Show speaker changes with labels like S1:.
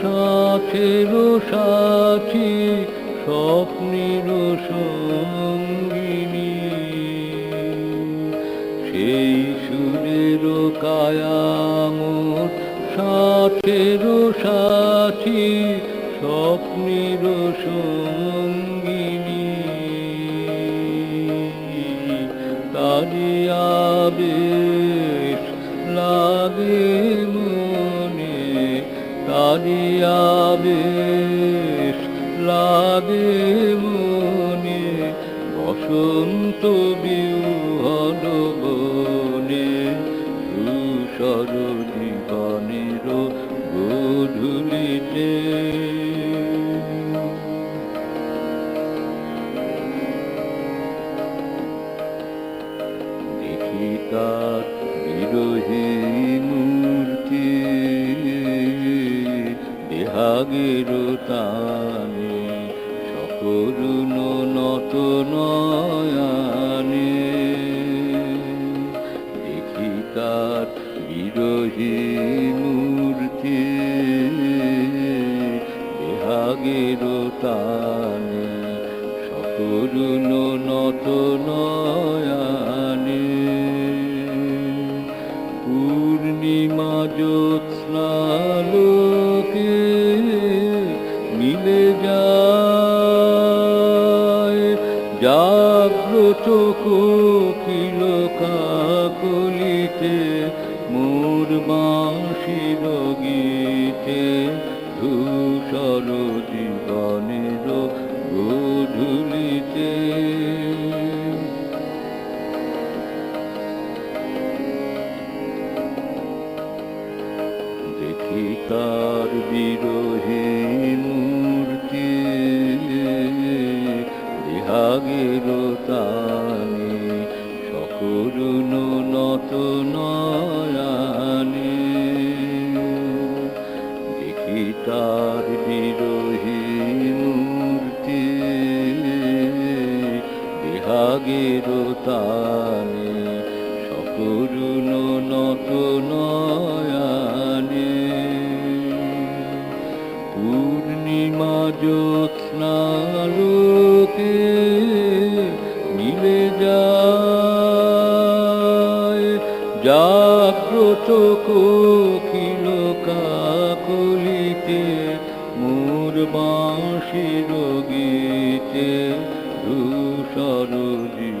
S1: সাথের সাথী স্বপ্নের সঙ্গিনী। সেই সুরের কায়াম সাথের সাথী স্বপ্নের সঙ্গিনী। তারি আবেশ লাগে মনে। তারি আবেশ লাগে মনে বসন্ত বিহন বনে ধূসর জীবনের গধুলিতে। দেখি তার বিরোহী মূর্তি দেহাগের তানে সকরুণ নত নয়ানে দেখি তার বিরোহী মূর্তি দেহাগের তানে সকরুণ নত নয়ানে পূর্ণিমা জ্যোৎস্নালোকে জাগ্রত কোকিল কাকলিতে মোর বাঁশির গীতে ধূসর জীবনের গধুলিতে। দেখি তার বিরোহী তার বিরোহী মূর্তি। বিহাগের তানে সকরুণ নত নয়ানে পূর্ণিমা জ্যোৎস্নালোকে মিলে যায়। জাগ্রত কিলো কাকুলিতে মোর বাঁশির গীতে ধূসর জীবনের